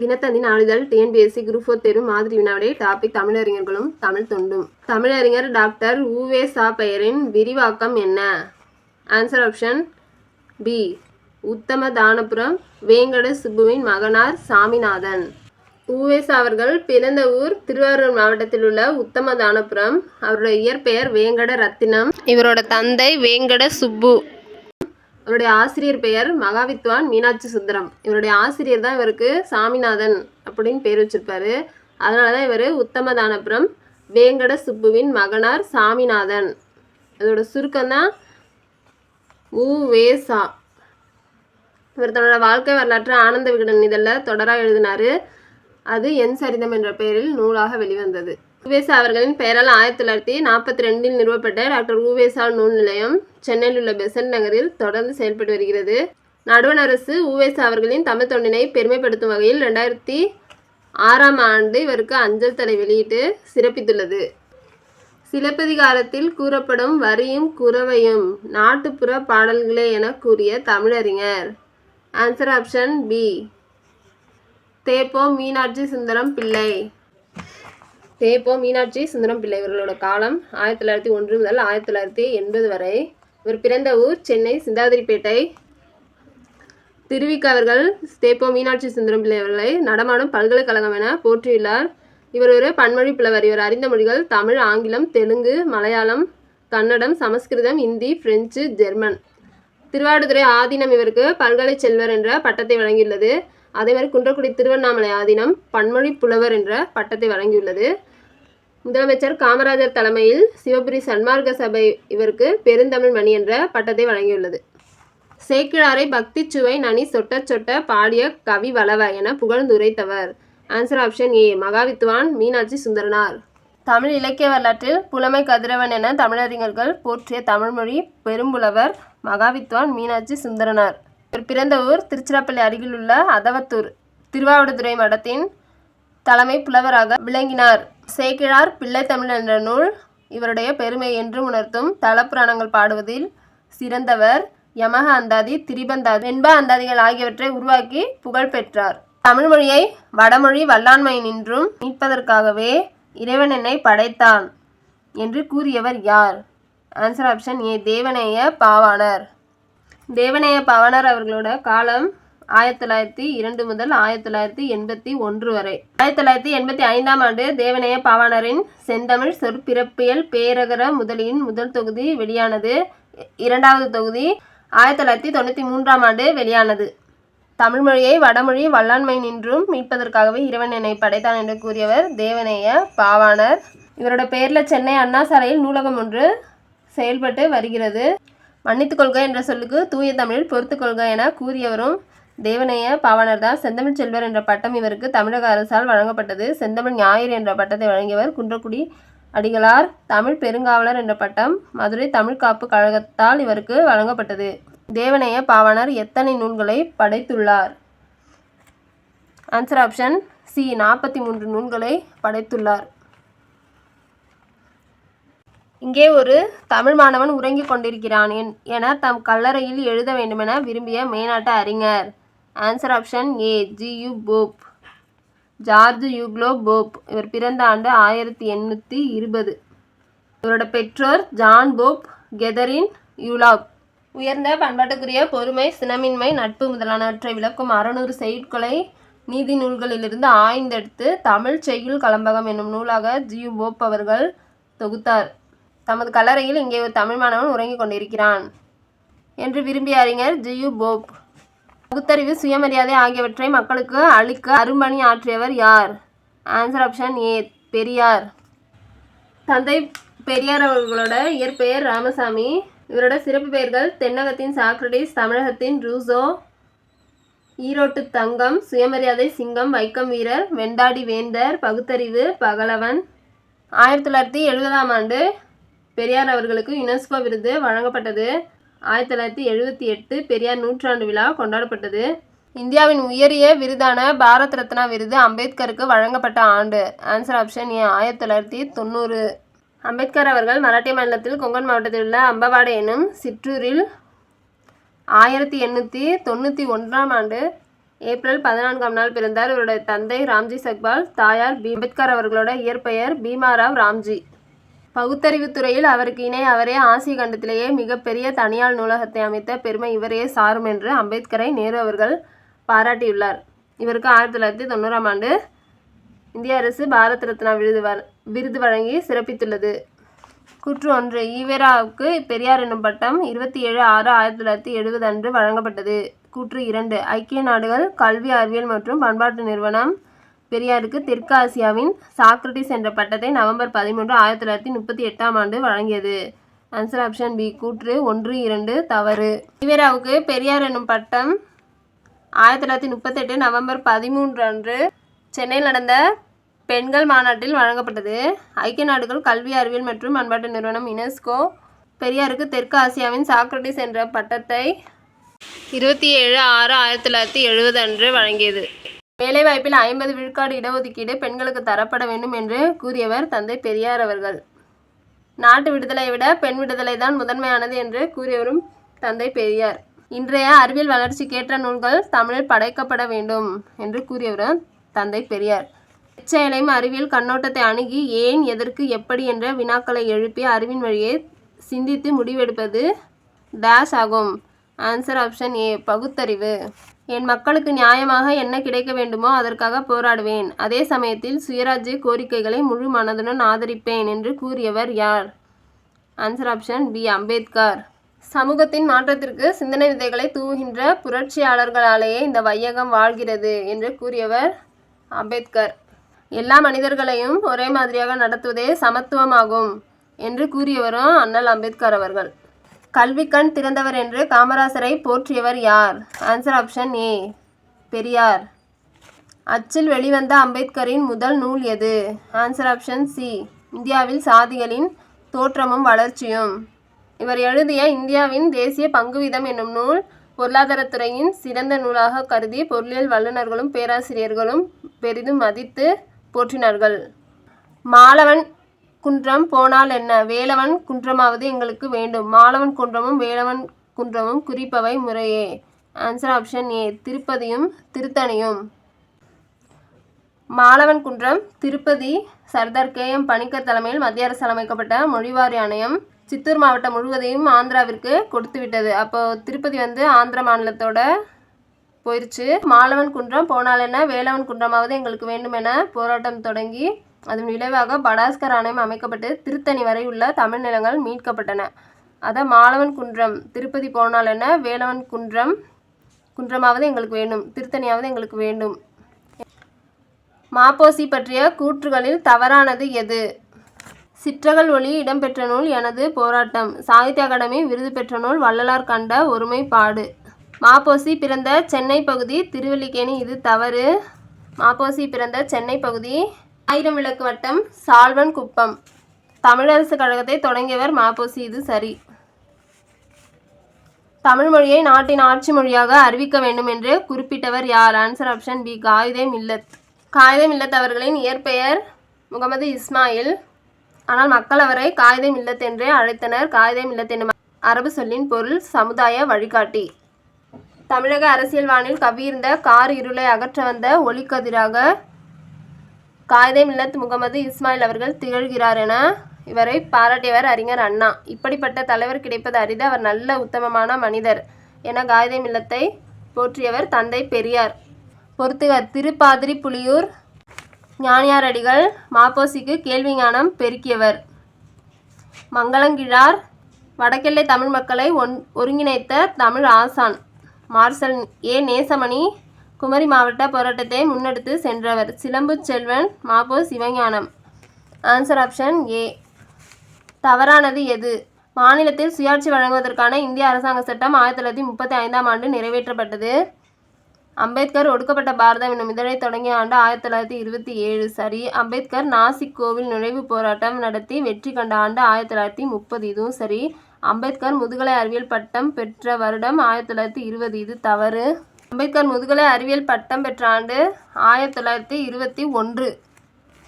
தினத்தந்தி நாளிதழ் TNPSC group four தேர்வு மாதிரி வினாவுடைய டாபிக் தமிழறிஞர்களும் தமிழ் தொண்டும். தமிழறிஞர் டாக்டர் உவே சா பெயரின் விரிவாக்கம் என்ன? ஆன்சர் ஆப்ஷன் பி உத்தம தானபுரம் வேங்கட சுப்புவின் மகனார் சாமிநாதன். உவேசா அவர்கள் பிறந்த ஊர் திருவாரூர் மாவட்டத்தில் உள்ள உத்தமதானபுரம் அவருடைய இயற்பெயர் வேங்கட ரத்தினம். இவரோட தந்தை வேங்கட சுப்பு. இவருடைய ஆசிரியர் பெயர் மகாவித்வான் மீனாட்சி சுந்தரம். இவருடைய ஆசிரியர் தான் இவருக்கு சாமிநாதன் அப்படின்னு பேர் வச்சிருப்பாரு. அதனால தான் இவர் உத்தமதானபுரம் வேங்கட சுப்புவின் மகனார் சாமிநாதன். இதோட சுருக்கம் தான் வேசா இவர் தன்னோட வாழ்க்கை வரலாற்று ஆனந்த விகடன் இதழில் தொடராக எழுதினாரு. அது என் சரிதம் என்ற பெயரில் நூலாக வெளிவந்தது. உவேசா அவர்களின் பெயரால் ஆயிரத்தி தொள்ளாயிரத்தி நாற்பத்தி ரெண்டில் நிறுவப்பட்ட டாக்டர் உவேசா நூல் நிலையம் சென்னையில் உள்ள பெசன்ட் நகரில் தொடர்ந்து செயல்பட்டு வருகிறது. நடுவண் அரசு உவேசா அவர்களின் தமிழ் தொண்டினை பெருமைப்படுத்தும் வகையில் ரெண்டாயிரத்தி ஆறாம் ஆண்டு இவருக்கு அஞ்சல் தலை வெளியிட்டு சிறப்பித்துள்ளது. சிலப்பதிகாரத்தில் கூறப்படும் வரியும் குறவையும் நாட்டுப்புற பாடல்களே என கூறிய தமிழறிஞர். ஆன்சர் ஆப்ஷன் பி தேப்போ மீனாட்சி சுந்தரம் பிள்ளை. தேப்போ மீனாட்சி சுந்தரம் பிள்ளை இவர்களோட காலம் ஆயிரத்தி தொள்ளாயிரத்தி ஒன்று முதல் ஆயிரத்தி தொள்ளாயிரத்தி எண்பது வரை. இவர் பிறந்த ஊர் சென்னை சிந்தாதிரிப்பேட்டை. திருவிக்க அவர்கள் தேப்போ மீனாட்சி சுந்தரம் பிள்ளை அவர்களை நடமாடும் பல்கலைக்கழகம் என போற்றியுள்ளார். இவர் ஒரு பன்மொழி புலவர். இவர் அறிந்த மொழிகள் தமிழ் ஆங்கிலம் தெலுங்கு மலையாளம் கன்னடம் சமஸ்கிருதம் இந்தி பிரெஞ்சு ஜெர்மன். திருவாடுதுறை ஆதீனம் இவருக்கு பல்கலை செல்வர் என்ற பட்டத்தை வழங்கியுள்ளது. அதே மாதிரி குன்றக்குடி திருவண்ணாமலை ஆதீனம் பன்மொழி புலவர் என்ற பட்டத்தை வழங்கியுள்ளது. முதலமைச்சர் காமராஜர் தலைமையில் சிவபுரி சன்மார்க்க சபை இவருக்கு பெருந்தமிழ் மணி என்ற பட்டத்தை வழங்கியுள்ளது. சேக்கிழாரை பக்தி சுவை நனி சொட்ட சொட்ட பாடிய கவி வளவ என புகழ்ந்துரைத்தவர். Answer option A Mahavidwan Meenakshi Sundaranar. Tamil இலக்கிய வரலாற்றில் புலமை கதிரவன் என தமிழறிஞர்கள் போற்றிய தமிழ்மொழி பெரும்புலவர் மகாவித்வான் மீனாட்சி சுந்தரனார். இவர் பிறந்த ஊர் திருச்சிராப்பள்ளி அருகில் உள்ள அதவத்தூர் திருவாவடுதுறை மடத்தின் தலைமை புலவராக விளங்கினார். சேக்கிழார் பிள்ளைத்தமிழ் என்ற நூல் இவருடைய பெருமை என்று உணர்த்தும் தலப்புராணங்கள் பாடுவதில் சிறந்தவர் யமக அந்தாதி திரிபந்தாதி வெண்ப அந்தாதிகள் ஆகியவற்றை உருவாக்கி புகழ் பெற்றார். தமிழ்மொழியை வடமொழி வல்லாண்மை நின்றும் மீட்பதற்காகவே இறைவன் என்னை படைத்தான் என்று கூறியவர் யார்? Answer option A Devaneya Pavanar. Devaneya Pavanar அவர்களோட காலம் ஆயிரத்தி தொள்ளாயிரத்தி இரண்டு முதல் ஆயிரத்தி தொள்ளாயிரத்தி எண்பத்தி ஒன்று வரை. ஆயிரத்தி தொள்ளாயிரத்தி எண்பத்தி ஐந்தாம் ஆண்டு தேவநேய பாவாணரின் செந்தமிழ் சொற்பிறப்பியல் பேரகர முதலியின் முதல் தொகுதி வெளியானது. இரண்டாவது தொகுதி ஆயிரத்தி தொள்ளாயிரத்தி தொண்ணூற்றி மூன்றாம் ஆண்டு வெளியானது. தமிழ்மொழியை வடமொழி வல்லாண்மை நின்றும் மீட்பதற்காகவே இறைவன் என்னை படைத்தான் என்று கூறியவர் தேவநேய பாவாணர் இவரோட பெயரில் சென்னை அண்ணா சாலையில் நூலகம் ஒன்று செயல்பட்டு வருகிறது. மன்னித்துக் கொள்க என்ற சொல்லுக்கு தூய தமிழில் பொறுத்துக் கொள்க என கூறியவரும் தேவநேய பாவனர்தான் செந்தமிழ் செல்வர் என்ற பட்டம் இவருக்கு தமிழக அரசால் வழங்கப்பட்டது. செந்தமிழ் ஞாயிறு என்ற பட்டத்தை வழங்கியவர் குன்றக்குடி அடிகளார் தமிழ் பெருங்காவலர் என்ற பட்டம் மதுரை தமிழ் காப்பு கழகத்தால் இவருக்கு வழங்கப்பட்டது. தேவநேய பாவனர் எத்தனை நூல்களை படைத்துள்ளார்? ஆன்சர் ஆப்ஷன் சி நாற்பத்தி மூன்று நூல்களை படைத்துள்ளார். இங்கே ஒரு தமிழ் மாணவன் உறங்கிக் கொண்டிருக்கிறான் என்- என தம் கல்லறையில் எழுத வேண்டுமென விரும்பிய மேனாட்ட அறிஞர். Answer option A G U Pope George Uglow Pope இவர் பிறந்த ஆண்டு ஆயிரத்தி எண்ணூற்றி இருபது. இவரோட பெற்றோர் ஜான் போப் கெதரின் யூலாப் உயர்ந்த பண்பாட்டுக்குரிய பொறுமை சினமின்மை நட்பு முதலானவற்றை விளக்கும் அறநூறு செயற்கொலை நீதி நூல்களிலிருந்து ஆய்ந்தெடுத்து தமிழ் செய்யுள் கலம்பகம் என்னும் நூலாக ஜியு போப் அவர்கள் தொகுத்தார். தமது கல்லறையில் இங்கே ஒரு தமிழ் மாணவன் உறங்கிக் கொண்டிருக்கிறான் என்று விரும்பிய அறிஞர் ஜியு போப். பகுத்தறிவு சுயமரியாதை ஆகியவற்றை மக்களுக்கு அளிக்க அரும்பணி ஆற்றியவர் யார்? Answer option A Periyar. தந்தை பெரியார் அவர்களோட இயற்பெயர் ராமசாமி. இவரோட சிறப்பு பெயர்கள் தென்னகத்தின் சாக்ரடிஸ் தமிழகத்தின் ரூசோ ஈரோட்டு தங்கம் சுயமரியாதை சிங்கம் வைக்கம் வீரர் வெண்டாடி வேந்தர் பகுத்தறிவு பகலவன். ஆயிரத்தி தொள்ளாயிரத்தி எழுபதாம் ஆண்டு பெரியார் அவர்களுக்கு யுனெஸ்கோ விருது வழங்கப்பட்டது. ஆயிரத்தி தொள்ளாயிரத்தி எழுபத்தி எட்டு பெரியார் நூற்றாண்டு விழா கொண்டாடப்பட்டது. இந்தியாவின் உயரிய விருதான பாரத் ரத்னா விருது அம்பேத்கருக்கு வழங்கப்பட்ட ஆண்டு. ஆன்சர் ஆப்ஷன் ஏ ஆயிரத்தி தொள்ளாயிரத்தி தொண்ணூறு. அம்பேத்கர் அவர்கள் மராட்டிய மாநிலத்தில் கொங்கன் மாவட்டத்தில் உள்ள அம்பவாடை எனும் சிற்றூரில் ஆயிரத்தி எண்ணூற்றி தொண்ணூற்றி ஒன்றாம் ஆண்டு ஏப்ரல் பதினான்காம் நாள் பிறந்தார். இவருடைய தந்தை ராம்ஜி சக்பால் தாயார் பி. அம்பேத்கர் அவர்களோட இயற்பெயர் பீமாராவ் ராம்ஜி. பகுத்தறிவுத் துறையில் அவருக்கு இணை அவரே ஆசிய கண்டத்திலேயே மிகப்பெரிய தனியார் நூலகத்தை அமைத்த பெருமை இவரையே சாரும் என்று அம்பேத்கரை நேரு அவர்கள் பாராட்டியுள்ளார். இவருக்கு ஆயிரத்தி தொள்ளாயிரத்தி தொண்ணூறாம் ஆண்டு இந்திய அரசு பாரத் ரத்னா விருது விருது வழங்கி சிறப்பித்துள்ளது. கூற்று ஒன்று ஈவேராவுக்கு பெரியார் என்னும் பட்டம் இருபத்தி ஏழு ஆறு ஆயிரத்தி தொள்ளாயிரத்தி எழுபது அன்று வழங்கப்பட்டது. கூற்று இரண்டு ஐக்கிய நாடுகள் கல்வி அறிவியல் மற்றும் பண்பாட்டு நிறுவனம் பெரியாருக்கு தெற்கு ஆசியாவின் சாக்ரட்டிஸ் என்ற பட்டத்தை நவம்பர் பதிமூன்று ஆயிரத்தி தொள்ளாயிரத்தி முப்பத்தி எட்டாம் ஆண்டு வழங்கியது. ஆன்சர் ஆப்ஷன் பி கூற்று ஒன்று இரண்டு தவறு. ஈவேராவுக்கு பெரியார் எனும் பட்டம் ஆயிரத்தி தொள்ளாயிரத்தி முப்பத்தெட்டு நவம்பர் பதிமூன்று அன்று சென்னையில் நடந்த பெண்கள் மாநாட்டில் வழங்கப்பட்டது. ஐக்கிய நாடுகள் கல்வி அறிவியல் மற்றும் பண்பாட்டு நிறுவனம் யுனெஸ்கோ பெரியாருக்கு தெற்கு ஆசியாவின் சாக்ரட்டிஸ் என்ற பட்டத்தை இருபத்தி ஏழு ஆறு ஆயிரத்தி தொள்ளாயிரத்தி எழுபது அன்று வழங்கியது. வேலைவாய்ப்பில் ஐம்பது விழுக்காடு இடஒதுக்கீடு பெண்களுக்கு தரப்பட வேண்டும் என்று கூறியவர் தந்தை பெரியார் அவர்கள். நாட்டு விடுதலையை விட பெண் விடுதலை தான் முதன்மையானது என்று கூறியவரும் தந்தை பெரியார். இன்றைய அறிவியல் வளர்ச்சிக்கேற்ற நூல்கள் தமிழில் படைக்கப்பட வேண்டும் என்று கூறியவரும் தந்தை பெரியார். எச்செயலையும் அறிவியல் கண்ணோட்டத்தை அணுகி ஏன் எதற்கு எப்படி என்ற வினாக்களை எழுப்பி அறிவின் வழியே சிந்தித்து முடிவெடுப்பது டேஷ் ஆகும். ஆன்சர் ஆப்ஷன் ஏ பகுத்தறிவு. என் மக்களுக்கு நியாயமாக என்ன கிடைக்க வேண்டுமோ அதற்காக போராடுவேன். அதே சமயத்தில் சுயராஜ்ய கோரிக்கைகளை முழு மனதுடன் ஆதரிப்பேன் என்று கூறியவர் யார்? Answer option B Ambedkar. சமூகத்தின் மாற்றத்திற்கு சிந்தனை விதைகளை தூவுகின்ற புரட்சியாளர்களாலேயே இந்த வையகம் வாழ்கிறது என்று கூறியவர் அம்பேத்கர். எல்லா மனிதர்களையும் ஒரே மாதிரியாக நடத்துவதே சமத்துவமாகும் என்று கூறியவரும் அண்ணல் அம்பேத்கர் அவர்கள். கல்விக்கண் திறந்தவர் என்று காமராசரை போற்றியவர் யார்? Answer option A Periyar. அச்சில் வெளிவந்த அம்பேத்கரின் முதல் நூல் எது? ஆன்சர் ஆப்ஷன் சி இந்தியாவில் சாதிகளின் தோற்றமும் வளர்ச்சியும். இவர் எழுதிய இந்தியாவின் தேசிய பங்குவிதம் என்னும் நூல் பொருளாதாரத்துறையின் சிறந்த நூலாக கருதி பொருளியல் வல்லுநர்களும் பேராசிரியர்களும் பெரிதும் மதித்து போற்றினார்கள். மாலவன் குன்றம் போனால் என்ன? வேலவன் குன்றமாவது எங்களுக்கு வேண்டும். மாலவன் குன்றமும் வேலவன் குன்றமும் குறிப்பவை முறையே. ஆன்சர் ஆப்ஷன் ஏ திருப்பதியும் திருத்தணியும். மாலவன் குன்றம் திருப்பதி சர்தார் கே எம் பணிக்கர் தலைமையில் மத்திய அரசு அமைக்கப்பட்ட மொழிவாரி ஆணையம் சித்தூர் மாவட்டம் முழுவதையும் ஆந்திராவிற்கு கொடுத்து விட்டது அப்போ திருப்பதி வந்து ஆந்திர மாநிலத்தோட போயிருச்சு. மாலவன் குன்றம் போனால் என்ன? வேலவன் குன்றமாவது எங்களுக்கு வேண்டும் என போராட்டம் தொடங்கி அதன் விளைவாக படாஸ்கர் ஆணையம் அமைக்கப்பட்டு திருத்தணி வரை உள்ள தமிழ் நிலங்கள் மீட்கப்பட்டன. அதை மாலவன் குன்றம் திருப்பதி போனால் என்ன? வேலவன் குன்றம் குன்றமாவது எங்களுக்கு வேண்டும். திருத்தணியாவது எங்களுக்கு வேண்டும். மாப்போசி பற்றிய கூற்றுகளில் தவறானது எது? சிற்றகல் ஒளி இடம்பெற்ற நூல் எனது போராட்டம். சாகித்ய அகாடமி விருது பெற்ற நூல் வள்ளலார் கண்ட ஒருமைப்பாடு. மாப்போசி பிறந்த சென்னை பகுதி திருவல்லிக்கேணி இது தவறு. மாப்போசி பிறந்த சென்னை பகுதி ஆயிரம் விளக்கு வட்டம் சால்வன் குப்பம். தமிழரசு கழகத்தை தொடங்கியவர் மாப்போசி இது சரி. தமிழ் மொழியை நாட்டின் ஆட்சி மொழியாக அறிவிக்க வேண்டும் என்று குறிப்பிட்டவர் யார்? Answer option B Quaid-e-Millath. Quaid-e-Millath அவர்களின் இயற்பெயர் முகமது இஸ்மாயில். ஆனால் மக்கள் அவரை காயிதே மில்லத் என்றே அழைத்தனர். காயிதே மில்லத் என்னும் அரபு சொல்லின் பொருள் சமுதாய வழிகாட்டி. தமிழக அரசியல் வானில் கவ்வியிருந்த கார் இருளை அகற்ற வந்த ஒளிக்கதிராக காயிதே மில்லத் முகமது இஸ்மாயில் அவர்கள் திகழ்கிறார் என இவரை பாராட்டியவர் அறிஞர் அண்ணா. இப்படிப்பட்ட தலைவர் கிடைப்பது அரிது. அவர் நல்ல உத்தமமான மனிதர் என காயிதே மில்லத்தை போற்றியவர் தந்தை பெரியார். பொறுத்துகர் திருப்பாதிரி புலியூர் ஞானியாரடிகள் மாப்போசிக்கு கேள்வி ஞானம் பெருக்கியவர். மங்களங்கிழார் வடக்கெல்லை தமிழ் மக்களை ஒன் ஒருங்கிணைத்த தமிழ் ஆசான். மார்சல் ஏ. நேசமணி குமரி மாவட்ட போராட்டத்தை முன்னெடுத்து சென்றவர் சிலம்பு Selvan Ma Po Sivagnanam. Answer option A தவறானது எது? மாநிலத்தில் சுயாட்சி வழங்குவதற்கான இந்திய அரசாங்க சட்டம் ஆயிரத்தி தொள்ளாயிரத்தி முப்பத்தி ஐந்தாம் ஆண்டு நிறைவேற்றப்பட்டது. அம்பேத்கர் ஒடுக்கப்பட்ட பாரதம் என்னும் இதழை தொடங்கிய ஆண்டு ஆயிரத்தி தொள்ளாயிரத்தி இருபத்தி ஏழு சரி. அம்பேத்கர் நாசிக் கோவில் நுழைவு போராட்டம் நடத்தி வெற்றி கண்ட ஆண்டு ஆயிரத்தி தொள்ளாயிரத்தி முப்பது இதுவும் சரி. அம்பேத்கர் முதுகலை அறிவியல் பட்டம் பெற்ற வருடம் ஆயிரத்தி தொள்ளாயிரத்தி இருபது இது தவறு. அம்பேத்கர் முதுகலை அறிவியல் பட்டம் பெற்ற ஆண்டு ஆயிரத்தி தொள்ளாயிரத்தி இருபத்தி ஒன்று.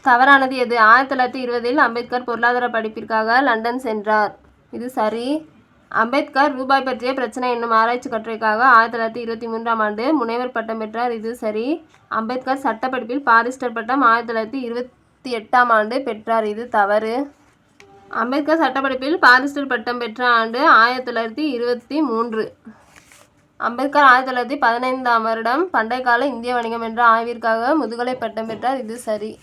தவறானது எது? ஆயிரத்தி தொள்ளாயிரத்தி இருபதில் அம்பேத்கர் பொருளாதார படிப்பிற்காக லண்டன் சென்றார். இது சரி. அம்பேத்கர் ரூபாய் பற்றிய பிரச்சனை என்னும் ஆராய்ச்சி கட்டுரைக்காக ஆயிரத்தி தொள்ளாயிரத்தி இருபத்தி மூன்றாம் ஆண்டு முனைவர் பட்டம் பெற்றார். இது சரி. அம்பேத்கர் சட்டப்படிப்பில் பாரிஸ்டர் பட்டம் ஆயிரத்தி தொள்ளாயிரத்தி இருபத்தி எட்டாம் ஆண்டு பெற்றார். இது தவறு. அம்பேத்கர் சட்டப்படிப்பில் பாரிஸ்டர் பட்டம் பெற்ற ஆண்டு ஆயிரத்தி தொள்ளாயிரத்தி இருபத்தி மூன்று. அம்பேத்கர் ஆயிரத்தி தொள்ளாயிரத்தி பதினைந்தாம் வருடம் பண்டைய கால இந்திய வணிகம் என்ற ஆய்விற்காக முதுகலை பட்டம் பெற்றார். இது சரி.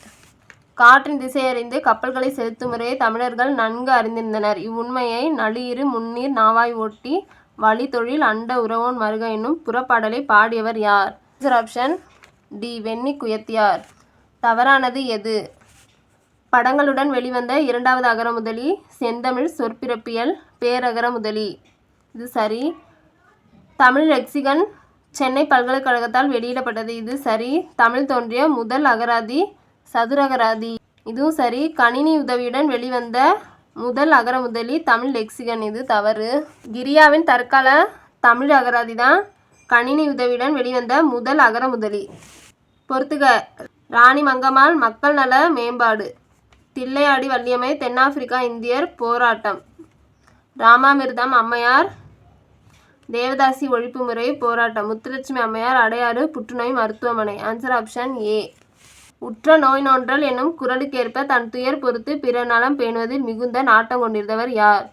காற்றின் திசை அறிந்து கப்பல்களை செலுத்தும் முறையை தமிழர்கள் நன்கு அறிந்திருந்தனர். இவ்வுண்மையை நளியிரு முன்னீர் நாவாய் ஓட்டி வழி தொழில் அண்ட உறவோன் மருக என்னும் புறப்பாடலை பாடியவர் யார்? Option D Venni Kuyathiyar. தவறானது எது? படங்களுடன் வெளிவந்த இரண்டாவது அகரமுதலி செந்தமிழ் சொற்பிறப்பியல் பேரகர முதலி. இது சரி. தமிழ் லெக்சிகன் சென்னை பல்கலைக்கழகத்தால் வெளியிடப்பட்டது. இது சரி. தமிழ் தோன்றிய முதல் அகராதி சதுரகராதி இதுவும் சரி. கணினி உதவியுடன் வெளிவந்த முதல் அகரமுதலி தமிழ் லெக்சிகன். இது தவறு. கிரியாவின் தற்கால தமிழ் அகராதி தான் கணினி உதவியுடன் வெளிவந்த முதல் அகரமுதலி பொறுத்துக. ராணி மங்கம்மாள் மக்கள் நல மேம்பாடு. தில்லையாடி வள்ளியம்மை தென்னாப்பிரிக்கா இந்தியர் போராட்டம். ராமாமிர்தம் அம்மையார் தேவதாசி ஒழிப்பு முறை போராட்டம். முத்துலட்சுமி அம்மையார் அடையாறு புற்றுநோய் மருத்துவமனை. ஆன்சர் ஆப்ஷன் ஏ உற்ற நோய் நோன்றல் என்னும் குரலுக்கேற்ப தன் துயர் பொறுத்து பிற நலம் பேணுவதில் மிகுந்த நாட்டம் கொண்டிருந்தவர் யார்?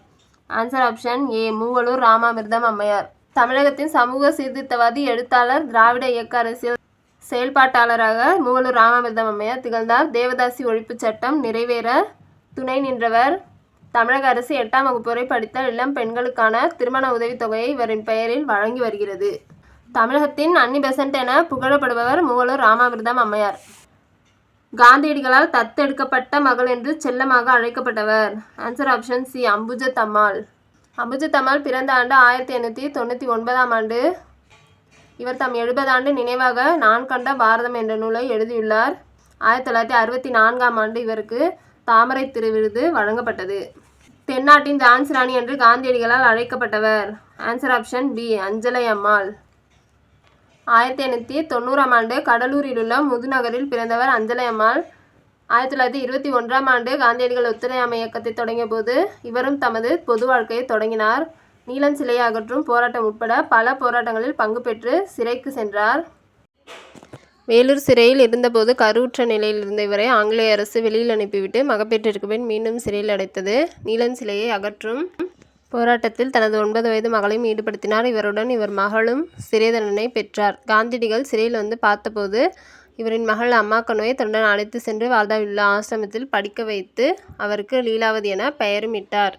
Answer option A Moovalur Ramamirtham அம்மையார். தமிழகத்தின் சமூக சீர்திருத்தவாதி எழுத்தாளர் திராவிட இயக்க அரசியல் செயல்பாட்டாளராக மூவலூர் ராமாமிர்தம் அம்மையார் திகழ்ந்தார். தேவதாசி ஒழிப்புச் சட்டம் நிறைவேற துணை நின்றவர் தமிழக அரசு எட்டாம் வகுப்பு வரை படித்த இளம் பெண்களுக்கான திருமண உதவித்தொகையை இவரின் பெயரில் வழங்கி வருகிறது. தமிழகத்தின் அன்னி பெசன்ட் என புகழப்படுபவர் மூவலூர் ராமாமிர்தம் அம்மையார். காந்தியடிகளால் தத்தெடுக்கப்பட்ட மகள் என்று செல்லமாக அழைக்கப்பட்டவர். Answer option C Ambujathammal Ambujathammal பிறந்த ஆண்டு ஆயிரத்தி எண்ணூற்றி தொண்ணூற்றி ஒன்பதாம் ஆண்டு. இவர் தம் எழுபது ஆண்டு நினைவாக நான் கண்ட பாரதம் என்ற நூலை எழுதியுள்ளார். ஆயிரத்தி தொள்ளாயிரத்தி அறுபத்தி நான்காம் ஆண்டு இவருக்கு தாமரை திருவிருது வழங்கப்பட்டது. தென்னாட்டின் ஜான்சி ராணி என்று காந்தியடிகளால் அழைக்கப்பட்டவர். Answer option B Anjalai Ammal. ஆயிரத்தி எண்ணூற்றி தொண்ணூறாம் ஆண்டு கடலூரில் உள்ள முதுநகரில் பிறந்தவர் அஞ்சலை அம்மாள். ஆயிரத்தி தொள்ளாயிரத்தி இருபத்தி ஒன்றாம் ஆண்டு காந்தியடிகள் ஒத்துழையாமை இயக்கத்தை தொடங்கிய போது இவரும் தமது பொது வாழ்க்கையை தொடங்கினார். நீலன் சிலையை அகற்றும் போராட்டம் உட்பட பல போராட்டங்களில் பங்கு பெற்று சிறைக்கு சென்றார். வேலூர் சிறையில் இருந்தபோது கருவுற்ற நிலையில் இருந்த இவரை ஆங்கிலேய அரசு வெளியில் அனுப்பிவிட்டு மகப்பேற்றிற்கு பின் மீண்டும் சிறையில் அடைத்தது. நீலன் சிலையை அகற்றும் போராட்டத்தில் தனது ஒன்பது வயது மகளையும் ஈடுபடுத்தினார். இவருடன் இவர் மகளும் சிறை தண்டனை பெற்றார். காந்திடிகள் சிறையில் வந்து பார்த்தபோது இவரின் மகள் அம்மாக்கனோயை தன்னுடன் அழைத்து சென்று வார்தாவில் உள்ள ஆசிரமத்தில் படிக்க வைத்து அவருக்கு லீலாவதி என பெயரும் இட்டார்.